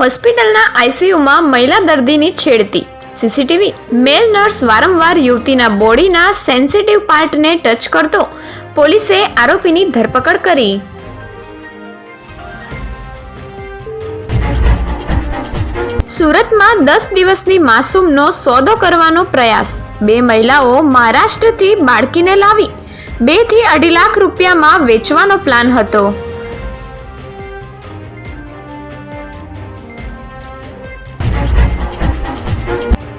હોસ્પિટલના આઈસીયુમાં મહિલા દર્દીની છેડતી. સીસીટીવી. મેલ નર્સ વારંવાર યુવતીના બોડીના સેન્સિટિવ પાર્ટને ટચ કરતો. પોલીસે આરોપીની ધરપકડ કરી. સુરતમાં દસ દિવસની માસૂમનો સોદો કરવાનો પ્રયાસ. બે મહિલાઓ મહારાષ્ટ્રથી બાળકીને લાવી. બેથી અઢી લાખ રૂપિયામાં વેચવાનો પ્લાન હતો.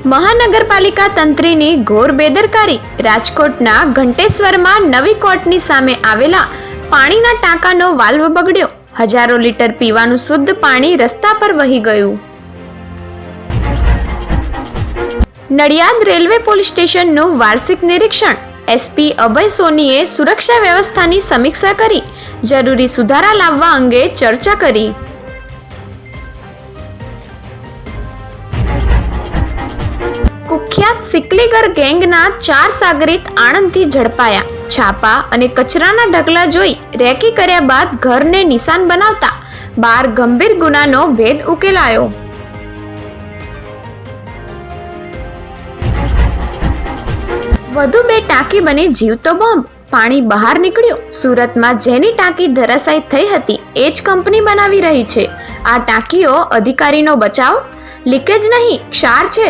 મહાનગરપાલિકા તંત્રીની ઘોર બેદરકારી. રાજકોટના ઘંટેશ્વરમાં નવી કોર્ટની સામે આવેલા પાણીના ટાંકાનો વાલ્વ બગડ્યો. હજારો લીટર પીવાનું શુદ્ધ પાણી રસ્તા પર વહી ગયું. નડિયાદ રેલવે પોલીસ સ્ટેશનનું વાર્ષિક નિરીક્ષણ. એસપી અભય સોનીએ સુરક્ષા વ્યવસ્થાની સમીક્ષા કરી. જરૂરી સુધારા લાવવા અંગે ચર્ચા કરી. કુખ્યાત સિકલીગર ગેંગના ચાર સાગરિત આણંદથી ઝડપાયા. છાપા અને કચરાના ઢગલા જોઈ રેકી કર્યા બાદ ઘરને નિશાન બનાવતા બાર ગંભીર ગુનાનો ભેદ ઉકેલાયો. વધુ બે ટાંકી બની જીવતો બોમ્બ. પાણી બહાર નીકળ્યું. સુરતમાં જેની ટાંકી ધરાશાયી થઈ હતી, એ જ કંપની બનાવી રહી છે. આ ટાંકીઓ અધિકારીનો બચાવ? લીકેજ નહીં, ક્ષાર છે.